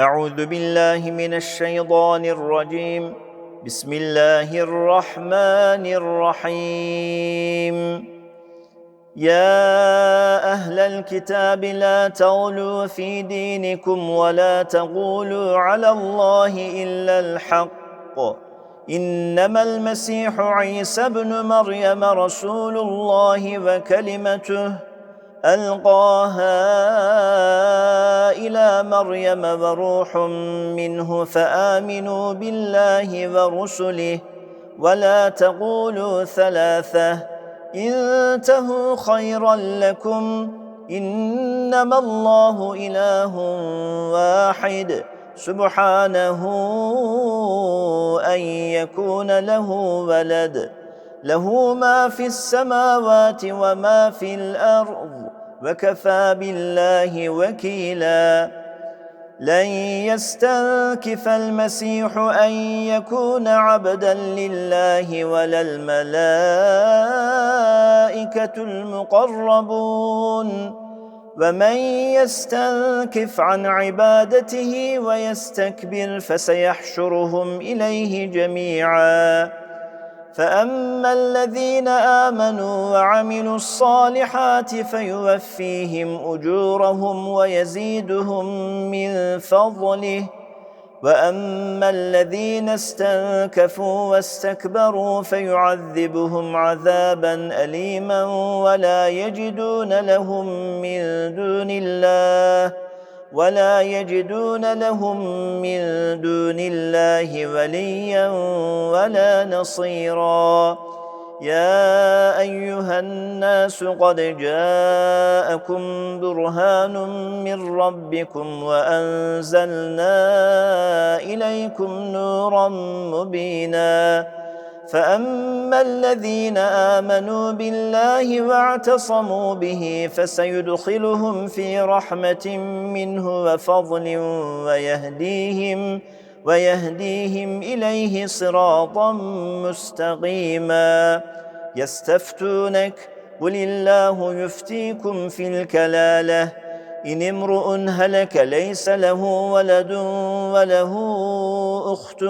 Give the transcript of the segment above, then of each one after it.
أعوذ بالله من الشيطان الرجيم. بسم الله الرحمن الرحيم. يا أهل الكتاب لا تغلوا في دينكم ولا تقولوا على الله إلا الحق. إنما المسيح عيسى ابن مريم رسول الله وكلمته. ألقاها إلى مريم وروح منه فآمنوا بالله ورسله ولا تقولوا ثلاثة انتهوا خيرا لكم إنما الله إله واحد سبحانه أن يكون له ولد له ما في السماوات وما في الأرض وكفى بالله وكيلا. لن يستنكف المسيح أن يكون عبدا لله ولا الملائكة المقربون. ومن يستنكف عن عبادته ويستكبر فسيحشرهم إليه جميعاً. فاما الذين امنوا وعملوا الصالحات فيوفيهم اجورهم ويزيدهم من فضله واما الذين استنكفوا واستكبروا فيعذبهم عذابا اليما ولا يجدون لهم من دون الله ولا يجدون لهم من دون الله وليا ولا نصيرا يا ايها الناس قد جاءكم برهان من ربكم وانزلنا اليكم نورا مبينا فاما الذين امنوا بالله واعتصموا به فسيدخلهم في رحمه منه وفضل ويهديهم ويهديهم اليه صراطا مستقيما يستفتونك قل الله يفتيكم في الكلاله إن امرؤ هلك ليس له ولد وله أخت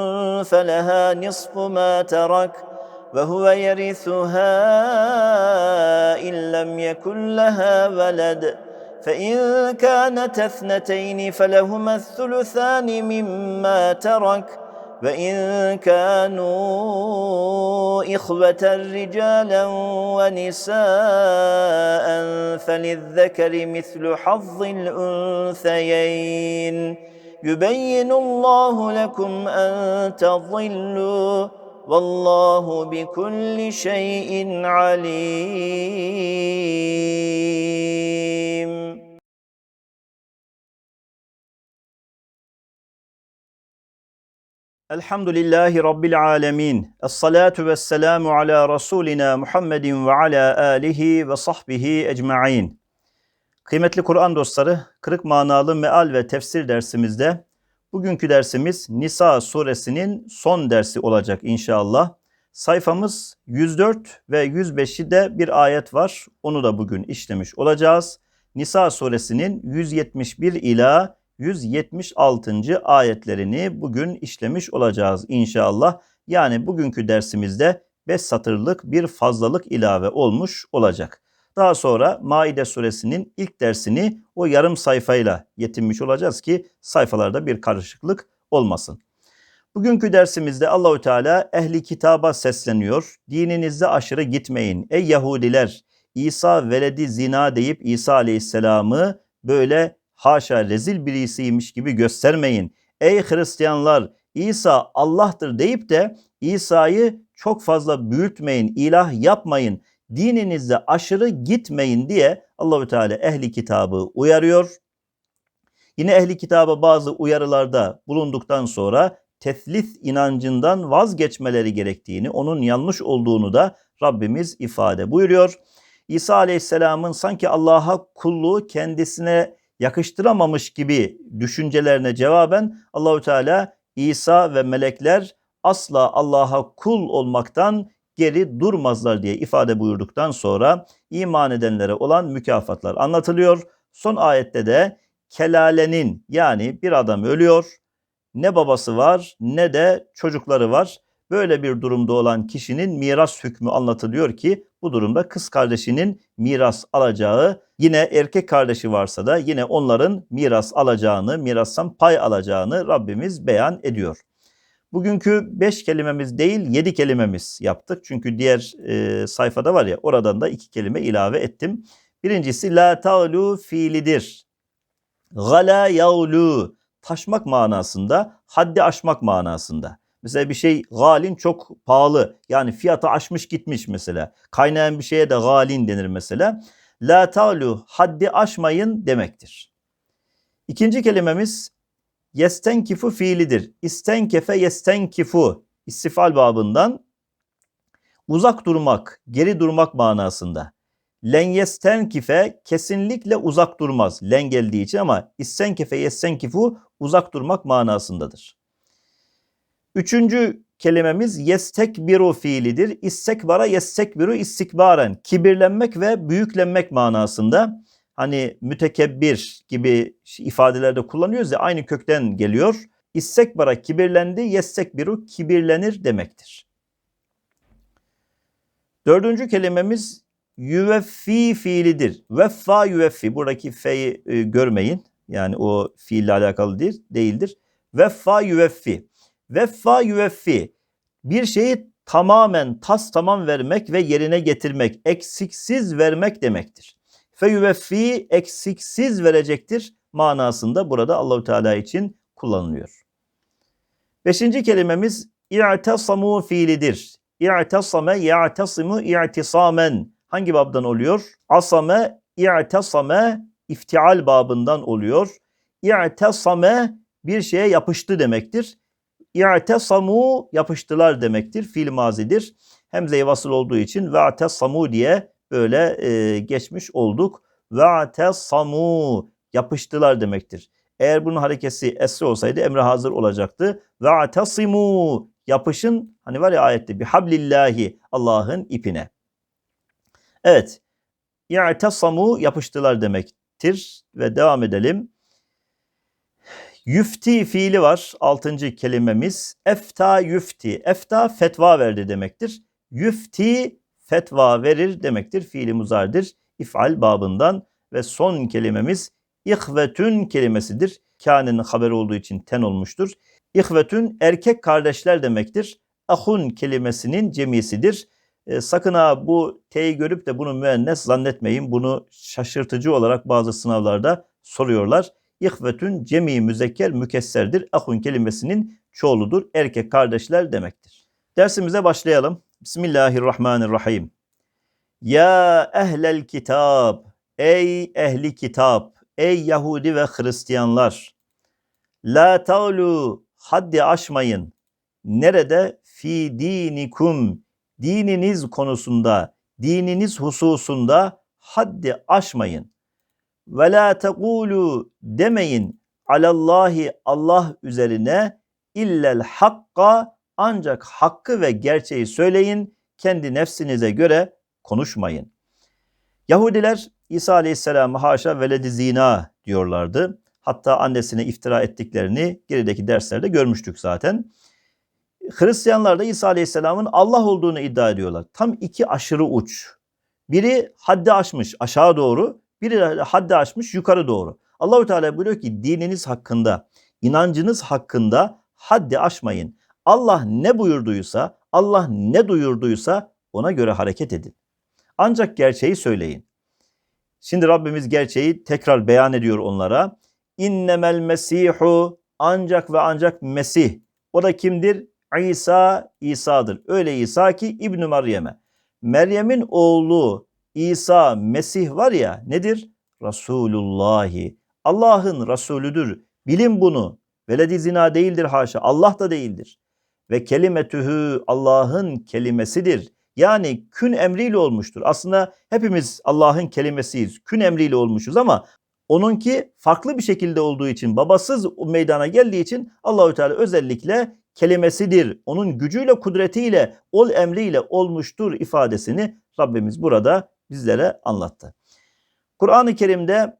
فلها نصف ما ترك وهو يرثها إن لم يكن لها ولد فإن كانت اثنتين فلهما الثلثان مما ترك وإن كانوا إخوة رجالا ونساء فللذكر مثل حظ الأنثيين يبين الله لكم أن تضلوا والله بكل شيء عليم Elhamdülillahi Rabbil alemin. Esselatu vesselamu ala Resulina Muhammedin ve ala alihi ve sahbihi ecma'in. Kıymetli Kur'an dostları, kırık manalı meal ve tefsir dersimizde bugünkü dersimiz Nisa suresinin son dersi olacak inşallah. Sayfamız 104 ve 105'i bir ayet var. Onu da bugün işlemiş olacağız. Nisa suresinin 171 ila 176. ayetlerini bugün işlemiş olacağız inşallah. Yani bugünkü dersimizde 5 satırlık bir fazlalık ilave olmuş olacak. Daha sonra Maide suresinin ilk dersini o yarım sayfayla yetinmiş olacağız ki sayfalarda bir karışıklık olmasın. Bugünkü dersimizde Allahü Teala ehli kitaba sesleniyor. Dininizde aşırı gitmeyin ey Yahudiler. İsa veledi zina deyip İsa Aleyhisselam'ı böyle haşa rezil birisiymiş gibi göstermeyin. Ey Hristiyanlar İsa Allah'tır deyip de İsa'yı çok fazla büyütmeyin, ilah yapmayın, dininizde aşırı gitmeyin diye Allahü Teala ehli kitabı uyarıyor. Yine ehli kitaba bazı uyarılarda bulunduktan sonra tethlis inancından vazgeçmeleri gerektiğini, onun yanlış olduğunu da Rabbimiz ifade buyuruyor. İsa Aleyhisselam'ın sanki Allah'a kulluğu kendisine yakıştıramamış gibi düşüncelerine cevaben Allahü Teala İsa ve melekler asla Allah'a kul olmaktan geri durmazlar diye ifade buyurduktan sonra iman edenlere olan mükafatlar anlatılıyor. Son ayette de kelalenin yani bir adam ölüyor. Ne babası var ne de çocukları var. Böyle bir durumda olan kişinin miras hükmü anlatılıyor ki bu durumda kız kardeşinin miras alacağı yine erkek kardeşi varsa da yine onların miras alacağını, mirastan pay alacağını Rabbimiz beyan ediyor. Bugünkü beş kelimemiz değil yedi kelimemiz yaptık. Çünkü diğer e, sayfada var ya oradan da iki kelime ilave ettim. Birincisi la ta'lu fiilidir. Gala yağlu taşmak manasında, haddi aşmak manasında. Mesela bir şey galin çok pahalı. Yani fiyatı aşmış gitmiş mesela. Kaynayan bir şeye de galin denir mesela. La ta'lu haddi aşmayın demektir. İkinci kelimemiz yestenkifu fiilidir. İstenkefe yestenkifu istifal babından uzak durmak, geri durmak manasında. Len yestenkife kesinlikle uzak durmaz. Len geldiği için ama istenkefe yestenkifu uzak durmak manasındadır. Üçüncü kelimemiz yestekbiru fiilidir. İstekbara yestekbiru istikbaren. Kibirlenmek ve büyüklenmek manasında. Hani mütekebbir gibi ifadelerde kullanıyoruz ya aynı kökten geliyor. İstekbara kibirlendi, yestekbiru kibirlenir demektir. Dördüncü kelimemiz yüveffi fiilidir. Veffa yüveffi. Buradaki fe'yi e, görmeyin. Yani o fiille alakalı değil, değildir. Veffa yüveffi. Veffa yüveffi. Bir şeyi tamamen tas tamam vermek ve yerine getirmek, eksiksiz vermek demektir. Fe yüveffi eksiksiz verecektir manasında burada Allahu Teala için kullanılıyor. Beşinci kelimemiz i'tasamu fiilidir. İ'tasame ya'tasimu i'tisamen. Hangi babdan oluyor? Asame i'tasame iftial babından oluyor. İ'tasame bir şeye yapıştı demektir. İ'tesamu yapıştılar demektir. Fiil mazidir. Hemze-i vasıl olduğu için ve'tesamu diye böyle e, geçmiş olduk. Ve'tesamu yapıştılar demektir. Eğer bunun harekesi esre olsaydı emre hazır olacaktı. Ve'tesimu yapışın hani var ya ayette bir hablillahi Allah'ın ipine. Evet. İ'tesamu yapıştılar demektir ve devam edelim. Yüfti fiili var. Altıncı kelimemiz. Efta yüfti. Efta fetva verdi demektir. Yüfti fetva verir demektir. Fiili muzardır. İf'al babından. Ve son kelimemiz ihvetün kelimesidir. Kânenin haberi olduğu için ten olmuştur. İhvetün erkek kardeşler demektir. Ahun kelimesinin cemisidir. E, sakın ha bu T'yi görüp de bunu müennes zannetmeyin. Bunu şaşırtıcı olarak bazı sınavlarda soruyorlar. İhvetün cemi müzekker mükesserdir. Ahun kelimesinin çoğuludur. Erkek kardeşler demektir. Dersimize başlayalım. Bismillahirrahmanirrahim. Ya ehlel kitab. Ey ehli kitap. Ey Yahudi ve Hristiyanlar. La ta'lu haddi aşmayın. Nerede? Fi dinikum. Dininiz konusunda, dininiz hususunda haddi aşmayın ve la tekulu demeyin alallahi Allah üzerine illel hakka ancak hakkı ve gerçeği söyleyin kendi nefsinize göre konuşmayın. Yahudiler İsa Aleyhisselam'ı haşa veledi zina diyorlardı. Hatta annesine iftira ettiklerini gerideki derslerde görmüştük zaten. Hristiyanlar da İsa Aleyhisselam'ın Allah olduğunu iddia ediyorlar. Tam iki aşırı uç. Biri haddi aşmış aşağı doğru, biri haddi aşmış yukarı doğru. Allahü Teala buyuruyor ki dininiz hakkında, inancınız hakkında haddi aşmayın. Allah ne buyurduysa, Allah ne duyurduysa ona göre hareket edin. Ancak gerçeği söyleyin. Şimdi Rabbimiz gerçeği tekrar beyan ediyor onlara. İnnemel mesihu ancak ve ancak Mesih. O da kimdir? İsa, İsa'dır. Öyle İsa ki İbn Meryem'e. Meryem'in oğlu İsa Mesih var ya nedir? Resulullahi. Allah'ın Resulüdür. Bilin bunu. Veledi zina değildir haşa. Allah da değildir. Ve kelimetühü Allah'ın kelimesidir. Yani kün emriyle olmuştur. Aslında hepimiz Allah'ın kelimesiyiz. Kün emriyle olmuşuz ama onunki farklı bir şekilde olduğu için, babasız meydana geldiği için Allahü Teala özellikle kelimesidir. Onun gücüyle, kudretiyle, ol emriyle olmuştur ifadesini Rabbimiz burada bizlere anlattı. Kur'an-ı Kerim'de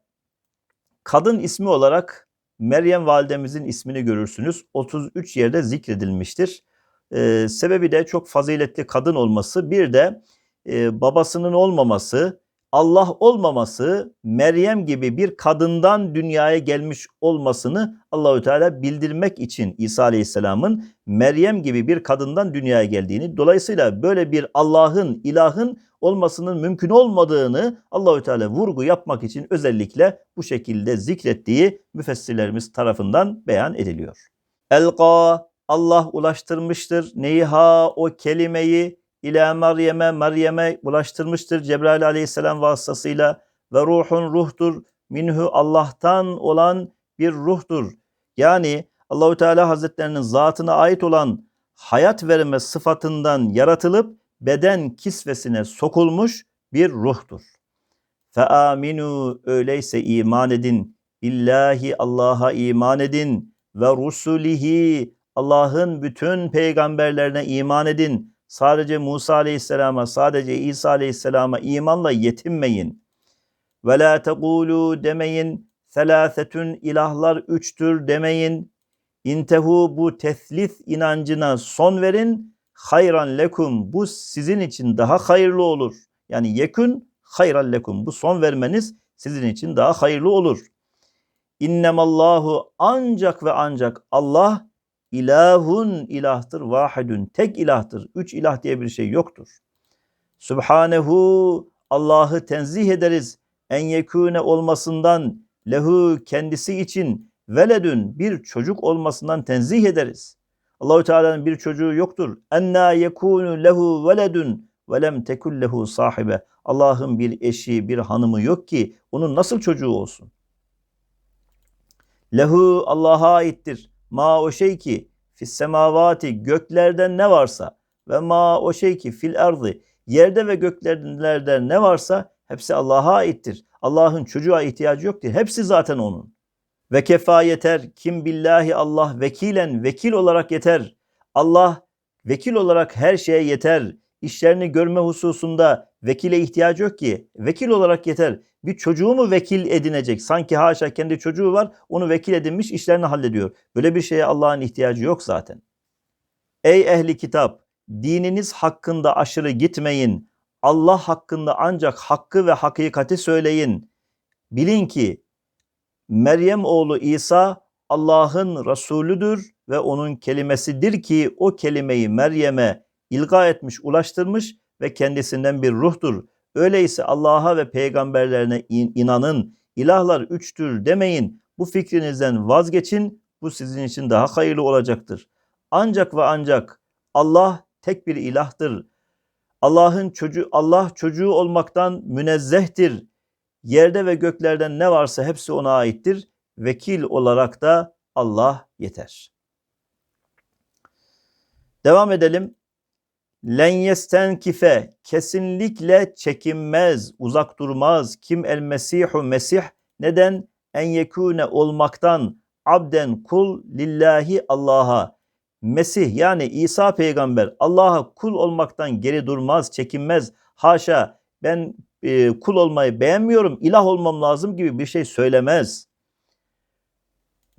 Kadın ismi olarak Meryem validemizin ismini görürsünüz. 33 yerde zikredilmiştir. Ee, sebebi de çok faziletli kadın olması. Bir de e, babasının olmaması, Allah olmaması, Meryem gibi bir kadından dünyaya gelmiş olmasını Allahü Teala bildirmek için İsa Aleyhisselam'ın Meryem gibi bir kadından dünyaya geldiğini, dolayısıyla böyle bir Allah'ın, ilahın olmasının mümkün olmadığını Allahü Teala vurgu yapmak için özellikle bu şekilde zikrettiği müfessirlerimiz tarafından beyan ediliyor. Elqa Allah ulaştırmıştır. Neyha o kelimeyi ila Meryem'e Meryem'e ulaştırmıştır Cebrail aleyhisselam vasıtasıyla ve ruhun ruhtur minhu Allah'tan olan bir ruhtur. Yani Allahü Teala Hazretlerinin zatına ait olan hayat verme sıfatından yaratılıp beden kisvesine sokulmuş bir ruhtur. Fe aminu öyleyse iman edin. Billahi Allah'a iman edin ve rusulihi Allah'ın bütün peygamberlerine iman edin. Sadece Musa Aleyhisselam'a, sadece İsa Aleyhisselam'a imanla yetinmeyin. Ve la tekulu demeyin. Selâsetün ilahlar üçtür demeyin. İntehu bu teslis inancına son verin. Hayran lekum bu sizin için daha hayırlı olur. Yani yekün hayran lekum bu son vermeniz sizin için daha hayırlı olur. İnnemallahu ancak ve ancak Allah ilahun ilahtır, vahidun tek ilahtır. Üç ilah diye bir şey yoktur. Subhanehu Allah'ı tenzih ederiz. En yekune olmasından lehu kendisi için veledün bir çocuk olmasından tenzih ederiz. Allahü Teala'nın bir çocuğu yoktur. Enna yekunu lehu veledun ve lem tekul lehu sahibe. Allah'ın bir eşi, bir hanımı yok ki onun nasıl çocuğu olsun? Lehu Allah'a aittir. Ma o şey ki fis semavati göklerden ne varsa ve ma o şey ki fil ardı yerde ve göklerde ne varsa hepsi Allah'a aittir. Allah'ın çocuğa ihtiyacı yoktur. Hepsi zaten onun. Ve kefa yeter. Kim billahi Allah vekilen vekil olarak yeter. Allah vekil olarak her şeye yeter. İşlerini görme hususunda vekile ihtiyacı yok ki. Vekil olarak yeter. Bir çocuğu mu vekil edinecek? Sanki haşa kendi çocuğu var, onu vekil edinmiş, işlerini hallediyor. Böyle bir şeye Allah'ın ihtiyacı yok zaten. Ey ehli kitap, dininiz hakkında aşırı gitmeyin. Allah hakkında ancak hakkı ve hakikati söyleyin. Bilin ki Meryem oğlu İsa Allah'ın Resulüdür ve onun kelimesidir ki o kelimeyi Meryem'e ilga etmiş, ulaştırmış ve kendisinden bir ruhtur. Öyleyse Allah'a ve peygamberlerine inanın. İlahlar üçtür demeyin. Bu fikrinizden vazgeçin. Bu sizin için daha hayırlı olacaktır. Ancak ve ancak Allah tek bir ilahtır. Allah'ın çocuğu Allah çocuğu olmaktan münezzehtir. Yerde ve göklerden ne varsa hepsi ona aittir. Vekil olarak da Allah yeter. Devam edelim. Len yestenkife kesinlikle çekinmez, uzak durmaz. Kim el Mesihu Mesih neden en yekune olmaktan abden kul lillahi Allah'a. Mesih yani İsa peygamber Allah'a kul olmaktan geri durmaz, çekinmez. Haşa ben e, kul olmayı beğenmiyorum, ilah olmam lazım gibi bir şey söylemez.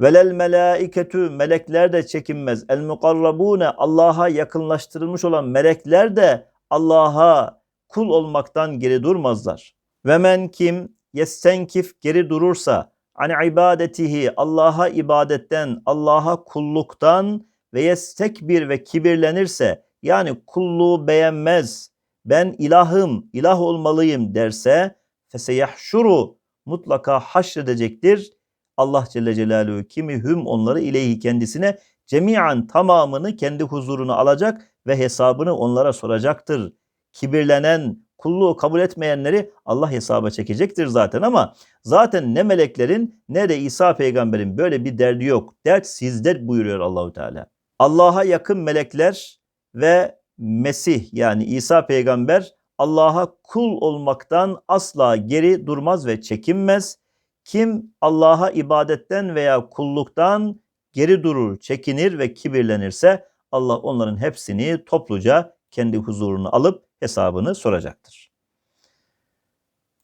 Velel melaiketu melekler de çekinmez. El mukarrabune Allah'a yakınlaştırılmış olan melekler de Allah'a kul olmaktan geri durmazlar. Ve men kim yestenkif geri durursa ani ibadetihi Allah'a ibadetten, Allah'a kulluktan ve yestekbir ve kibirlenirse yani kulluğu beğenmez, ben ilahım, ilah olmalıyım derse feseyahşuru mutlaka haşredecektir Allah Celle Celaluhu kimi hüm onları ileyhi kendisine cemiyen tamamını kendi huzuruna alacak ve hesabını onlara soracaktır. Kibirlenen, kulluğu kabul etmeyenleri Allah hesaba çekecektir zaten ama zaten ne meleklerin ne de İsa peygamberin böyle bir derdi yok. Dert sizde buyuruyor Allahu Teala. Allah'a yakın melekler ve Mesih yani İsa peygamber Allah'a kul olmaktan asla geri durmaz ve çekinmez. Kim Allah'a ibadetten veya kulluktan geri durur, çekinir ve kibirlenirse Allah onların hepsini topluca kendi huzuruna alıp hesabını soracaktır.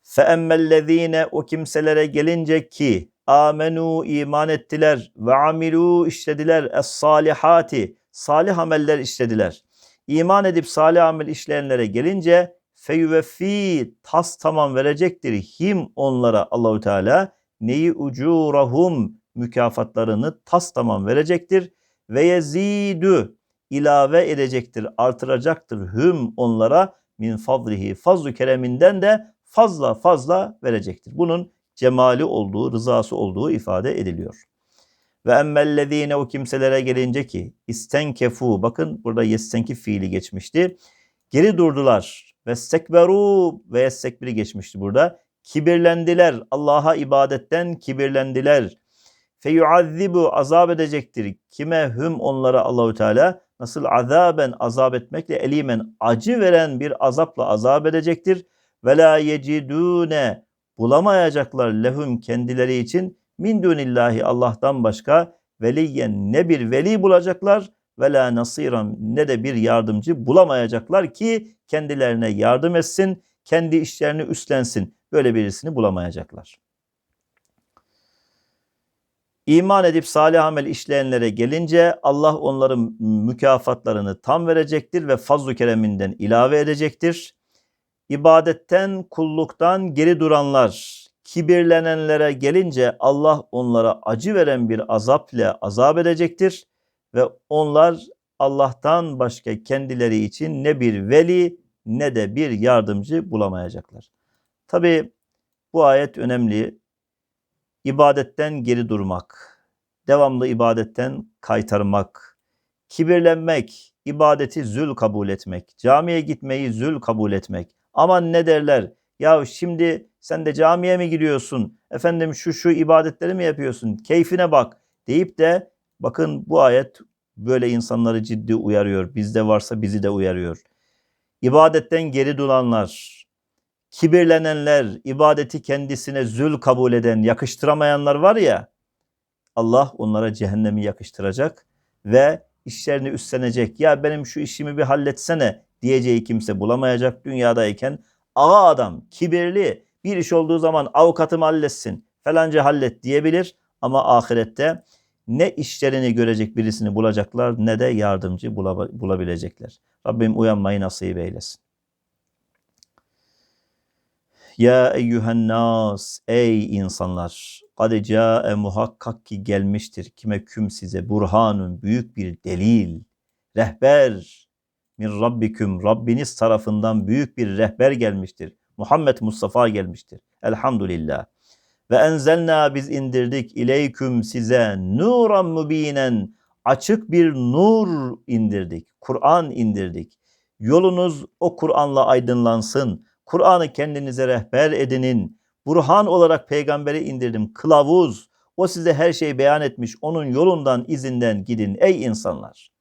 فَاَمَّا الَّذ۪ينَ O kimselere gelince ki amenu iman ettiler ve amilu işlediler es salihati salih ameller işlediler. İman edip salih amel işleyenlere gelince feyüveffi tas tamam verecektir him onlara Allahü Teala neyi ucurahum mükafatlarını tas tamam verecektir ve yezidü ilave edecektir, artıracaktır hüm onlara min fadlihi fazlu kereminden de fazla fazla verecektir. Bunun cemali olduğu, rızası olduğu ifade ediliyor. Ve emmellezine o kimselere gelince ki istenkefu bakın burada yestenkif fiili geçmişti. Geri durdular ve stekberu ve yestekbiri geçmişti burada. Kibirlendiler. Allah'a ibadetten kibirlendiler. Feyuazzibu azap edecektir. Kime hüm onlara Allahü Teala nasıl azaben azap etmekle elimen acı veren bir azapla azap edecektir. Ve la yecidune bulamayacaklar lehum kendileri için min dunillahi Allah'tan başka veliyen ne bir veli bulacaklar ve la nasiran ne de bir yardımcı bulamayacaklar ki kendilerine yardım etsin, kendi işlerini üstlensin. Böyle birisini bulamayacaklar. İman edip salih amel işleyenlere gelince Allah onların mükafatlarını tam verecektir ve fazl-ı kereminden ilave edecektir. İbadetten, kulluktan geri duranlar, kibirlenenlere gelince Allah onlara acı veren bir azap ile azap edecektir ve onlar Allah'tan başka kendileri için ne bir veli ne de bir yardımcı bulamayacaklar. Tabi bu ayet önemli. İbadetten geri durmak, devamlı ibadetten kaytarmak, kibirlenmek, ibadeti zül kabul etmek, camiye gitmeyi zül kabul etmek. Aman ne derler? Ya şimdi sen de camiye mi giriyorsun? Efendim şu şu ibadetleri mi yapıyorsun? Keyfine bak deyip de bakın bu ayet böyle insanları ciddi uyarıyor. Bizde varsa bizi de uyarıyor. İbadetten geri duranlar, kibirlenenler, ibadeti kendisine zül kabul eden, yakıştıramayanlar var ya, Allah onlara cehennemi yakıştıracak ve işlerini üstlenecek. Ya benim şu işimi bir halletsene diyeceği kimse bulamayacak dünyadayken. Ağa adam, kibirli, bir iş olduğu zaman avukatım halletsin, falanca hallet diyebilir. Ama ahirette ne işlerini görecek birisini bulacaklar ne de yardımcı bulabilecekler. Rabbim uyanmayı nasip eylesin. Ya eyyühen nas ey insanlar kad ca'e muhakkak ki gelmiştir kime küm size burhanun büyük bir delil rehber min rabbiküm Rabbiniz tarafından büyük bir rehber gelmiştir. Muhammed Mustafa gelmiştir. Elhamdülillah. Ve enzelna biz indirdik ileyküm size nuran mübinen açık bir nur indirdik. Kur'an indirdik. Yolunuz o Kur'anla aydınlansın. Kur'an'ı kendinize rehber edinin. Burhan olarak peygamberi indirdim. Kılavuz. O size her şeyi beyan etmiş. Onun yolundan, izinden gidin ey insanlar.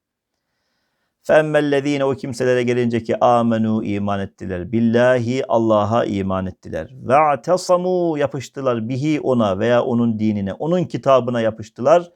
Femmellezine o kimselere gelince ki amenu iman ettiler. Billahi Allah'a iman ettiler. Ve atesamu yapıştılar bihi ona veya onun dinine, onun kitabına yapıştılar.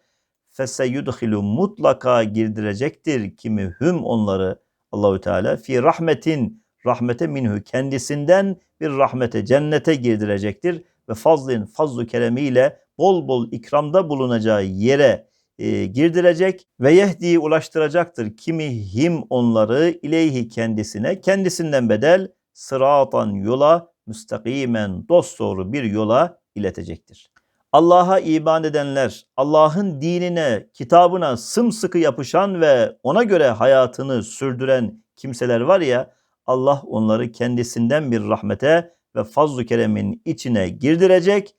Feseyudhilu mutlaka girdirecektir kimi hüm onları Allahü Teala fi rahmetin rahmete minhu kendisinden bir rahmete cennete girdirecektir ve fazlin fazlu keremiyle bol bol ikramda bulunacağı yere e, girdirecek ve yehdi ulaştıracaktır kimi him onları ileyhi kendisine kendisinden bedel sıratan yola müstakimen dosdoğru bir yola iletecektir. Allah'a iman edenler, Allah'ın dinine, kitabına sımsıkı yapışan ve ona göre hayatını sürdüren kimseler var ya, Allah onları kendisinden bir rahmete ve fazl-ı keremin içine girdirecek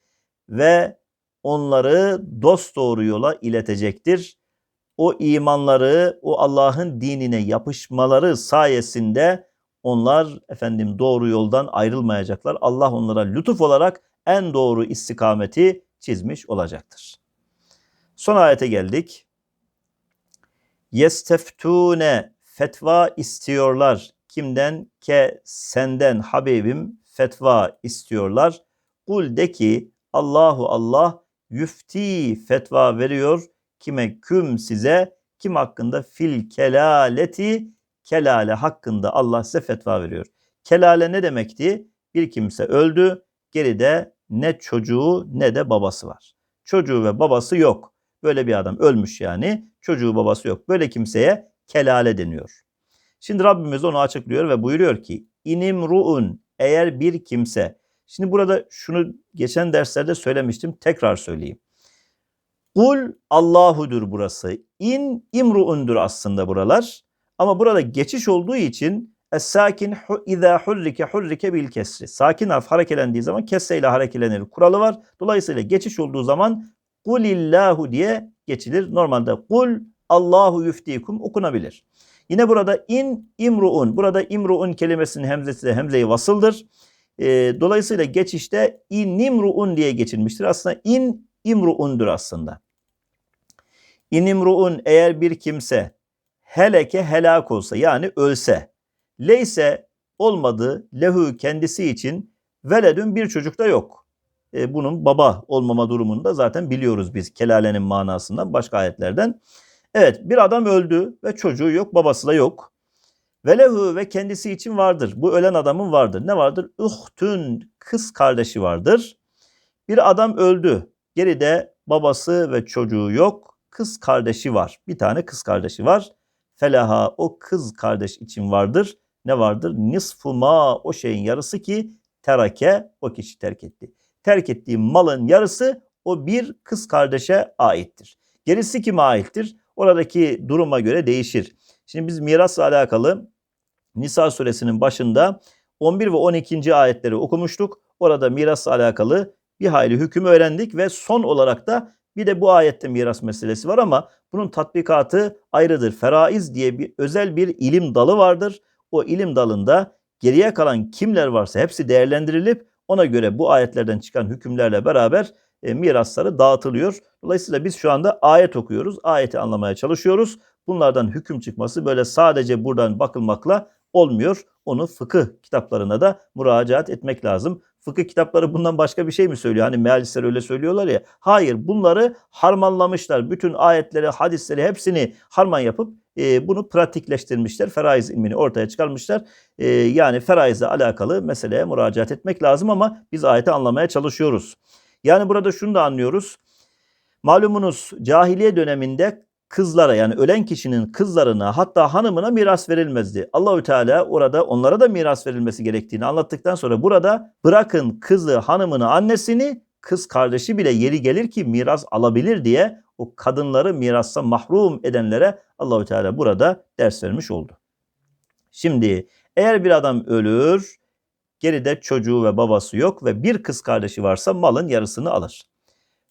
ve onları dost doğru yola iletecektir. O imanları, o Allah'ın dinine yapışmaları sayesinde onlar efendim doğru yoldan ayrılmayacaklar. Allah onlara lütuf olarak en doğru istikameti çizmiş olacaktır. Son ayete geldik. Yesteftune fetva istiyorlar. Kimden? Ke senden Habibim fetva istiyorlar. Kul de ki Allahu Allah yüfti fetva veriyor. Kime küm size kim hakkında fil kelaleti kelale hakkında Allah size fetva veriyor. Kelale ne demekti? Bir kimse öldü. Geride ne çocuğu ne de babası var. çocuğu ve babası yok. Böyle bir adam ölmüş yani. Çocuğu babası yok. Böyle kimseye kelale deniyor. Şimdi Rabbimiz onu açıklıyor ve buyuruyor ki inimruun eğer bir kimse. Şimdi burada şunu geçen derslerde söylemiştim. Tekrar söyleyeyim. Kul Allahudur burası. İn imruundur aslında buralar. Ama burada geçiş olduğu için es-sakin izâ hurrike hurrike bil kesri. Sakin harf harekelendiği zaman kesreyle harekelenir kuralı var. Dolayısıyla geçiş olduğu zaman kulillahu diye geçilir. Normalde kul Allahu yuftikum okunabilir. Yine burada in imruun. Burada imruun kelimesinin hemzesi de hemze-i vasıldır. Ee, dolayısıyla geçişte inimruun diye geçilmiştir. Aslında in imruundur aslında. İnimruun eğer bir kimse heleke helak olsa yani ölse leyse olmadı lehu kendisi için veledün bir çocuk da yok. E, bunun baba olmama durumunu da zaten biliyoruz biz kelalenin manasından başka ayetlerden. Evet bir adam öldü ve çocuğu yok babası da yok. Velehu ve kendisi için vardır. Bu ölen adamın vardır. Ne vardır? Uhtün kız kardeşi vardır. Bir adam öldü. Geride babası ve çocuğu yok. Kız kardeşi var. Bir tane kız kardeşi var. Felaha o kız kardeş için vardır. Ne vardır? Nisfu ma o şeyin yarısı ki terake o kişi terk etti. Terk ettiği malın yarısı o bir kız kardeşe aittir. Gerisi kime aittir? Oradaki duruma göre değişir. Şimdi biz mirasla alakalı Nisa suresinin başında 11 ve 12. ayetleri okumuştuk. Orada mirasla alakalı bir hayli hüküm öğrendik ve son olarak da bir de bu ayette miras meselesi var ama bunun tatbikatı ayrıdır. Feraiz diye bir özel bir ilim dalı vardır. O ilim dalında geriye kalan kimler varsa hepsi değerlendirilip ona göre bu ayetlerden çıkan hükümlerle beraber e, mirasları dağıtılıyor. Dolayısıyla biz şu anda ayet okuyoruz. Ayeti anlamaya çalışıyoruz. Bunlardan hüküm çıkması böyle sadece buradan bakılmakla olmuyor. Onu fıkıh kitaplarına da müracaat etmek lazım. Fıkıh kitapları bundan başka bir şey mi söylüyor? Hani mealistler öyle söylüyorlar ya. Hayır bunları harmanlamışlar. Bütün ayetleri, hadisleri hepsini harman yapıp e, bunu pratikleştirmişler. Feraiz ilmini ortaya çıkarmışlar. E, yani feraizle alakalı meseleye müracaat etmek lazım ama biz ayeti anlamaya çalışıyoruz. Yani burada şunu da anlıyoruz. Malumunuz cahiliye döneminde kızlara yani ölen kişinin kızlarına hatta hanımına miras verilmezdi. Allahü Teala orada onlara da miras verilmesi gerektiğini anlattıktan sonra burada bırakın kızı, hanımını, annesini kız kardeşi bile yeri gelir ki miras alabilir diye o kadınları mirassa mahrum edenlere Allahü Teala burada ders vermiş oldu. Şimdi eğer bir adam ölür, geride çocuğu ve babası yok ve bir kız kardeşi varsa malın yarısını alır.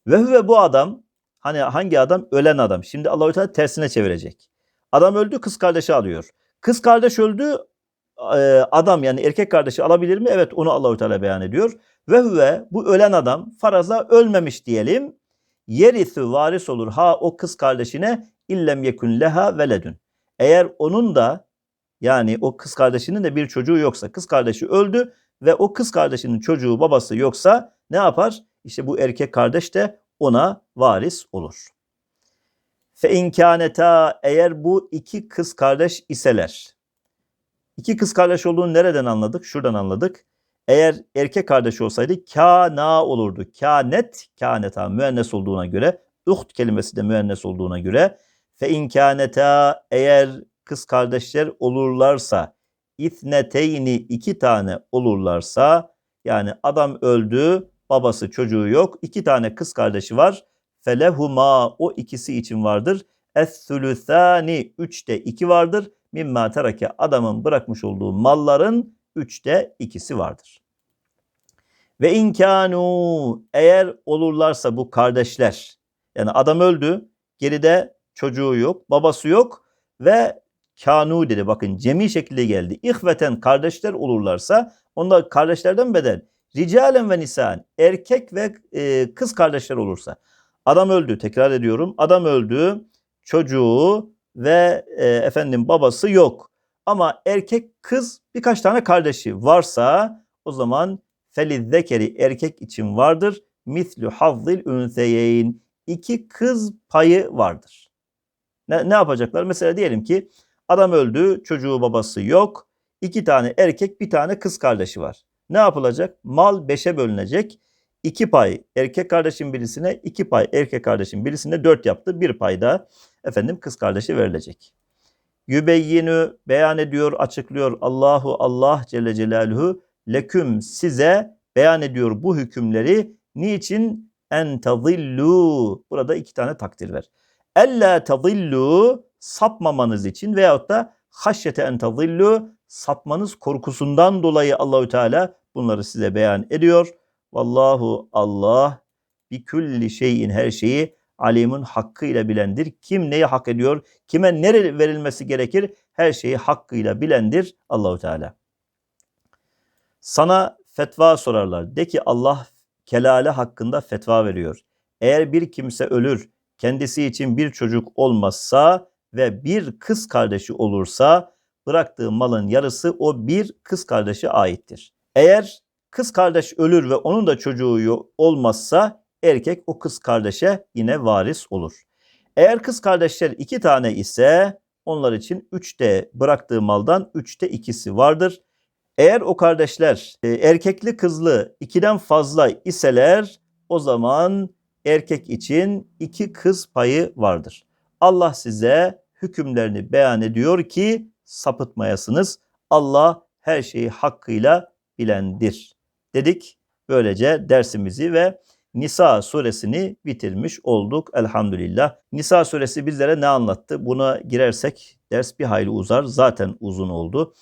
Ve bu adam hani hangi adam? Ölen adam. Şimdi Allahü Teala tersine çevirecek. Adam öldü, kız kardeşi alıyor. Kız kardeş öldü, e, adam yani erkek kardeşi alabilir mi? Evet onu Allahü Teala beyan ediyor. Ve huve bu ölen adam faraza ölmemiş diyelim. Yerisü varis olur ha o kız kardeşine illem yekun leha veledün. Eğer onun da yani o kız kardeşinin de bir çocuğu yoksa kız kardeşi öldü ve o kız kardeşinin çocuğu babası yoksa ne yapar? İşte bu erkek kardeş de ona varis olur. Fe inkâneta eğer bu iki kız kardeş iseler. İki kız kardeş olduğunu nereden anladık? Şuradan anladık. Eğer erkek kardeş olsaydı kana olurdu. Kânet, kâneta müennes olduğuna göre, uht kelimesi de müennes olduğuna göre fe inkâneta eğer kız kardeşler olurlarsa ithneteyni iki tane olurlarsa yani adam öldü babası çocuğu yok iki tane kız kardeşi var felehuma o ikisi için vardır es-sülüthani üçte iki vardır mimma terake adamın bırakmış olduğu malların üçte ikisi vardır. Ve inkanu eğer olurlarsa bu kardeşler yani adam öldü geride çocuğu yok babası yok ve kanu dedi bakın cemi şekilde geldi. İhveten kardeşler olurlarsa onlar kardeşlerden bedel. Ricalen ve nisan erkek ve e, kız kardeşler olursa. Adam öldü tekrar ediyorum. Adam öldü çocuğu ve e, efendim babası yok. Ama erkek kız birkaç tane kardeşi varsa o zaman felizzekeri erkek için vardır. Mislu hazzil ünseyeyn iki kız payı vardır. Ne, ne yapacaklar? Mesela diyelim ki adam öldü, çocuğu babası yok. iki tane erkek, bir tane kız kardeşi var. Ne yapılacak? Mal beşe bölünecek. iki pay erkek kardeşin birisine, iki pay erkek kardeşin birisine dört yaptı. Bir pay da efendim kız kardeşi verilecek. Yübeyyinü beyan ediyor, açıklıyor. Allahu Allah Celle Celaluhu leküm size beyan ediyor bu hükümleri. Niçin? En tazillu. Burada iki tane takdir ver. Ella tazillu sapmamanız için veyahut da haşyete en tazillu sapmanız korkusundan dolayı Allahü Teala bunları size beyan ediyor. Vallahu Allah bi külli şeyin her şeyi alimun hakkıyla bilendir. Kim neyi hak ediyor, kime nere verilmesi gerekir her şeyi hakkıyla bilendir Allahü Teala. Sana fetva sorarlar. De ki Allah kelale hakkında fetva veriyor. Eğer bir kimse ölür, kendisi için bir çocuk olmazsa ve bir kız kardeşi olursa bıraktığı malın yarısı o bir kız kardeşe aittir. Eğer kız kardeş ölür ve onun da çocuğu olmazsa erkek o kız kardeşe yine varis olur. Eğer kız kardeşler iki tane ise onlar için üçte bıraktığı maldan üçte ikisi vardır. Eğer o kardeşler e, erkekli kızlı ikiden fazla iseler o zaman erkek için iki kız payı vardır. Allah size hükümlerini beyan ediyor ki sapıtmayasınız. Allah her şeyi hakkıyla bilendir. Dedik. Böylece dersimizi ve Nisa suresini bitirmiş olduk elhamdülillah. Nisa suresi bizlere ne anlattı? Buna girersek ders bir hayli uzar. Zaten uzun oldu.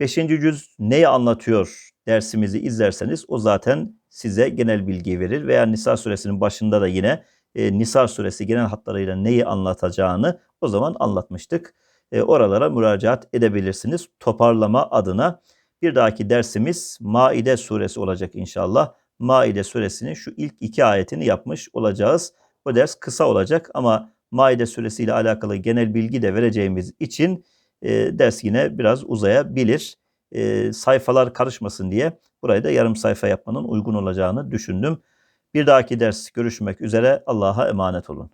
Beşinci cüz neyi anlatıyor dersimizi izlerseniz o zaten size genel bilgi verir. Veya Nisa suresinin başında da yine e, Nisa suresi genel hatlarıyla neyi anlatacağını o zaman anlatmıştık. E, oralara müracaat edebilirsiniz toparlama adına. Bir dahaki dersimiz Maide suresi olacak inşallah. Maide suresinin şu ilk iki ayetini yapmış olacağız. Bu ders kısa olacak ama Maide suresiyle alakalı genel bilgi de vereceğimiz için e, ders yine biraz uzayabilir. E, sayfalar karışmasın diye burayı da yarım sayfa yapmanın uygun olacağını düşündüm. Bir dahaki ders görüşmek üzere. Allah'a emanet olun.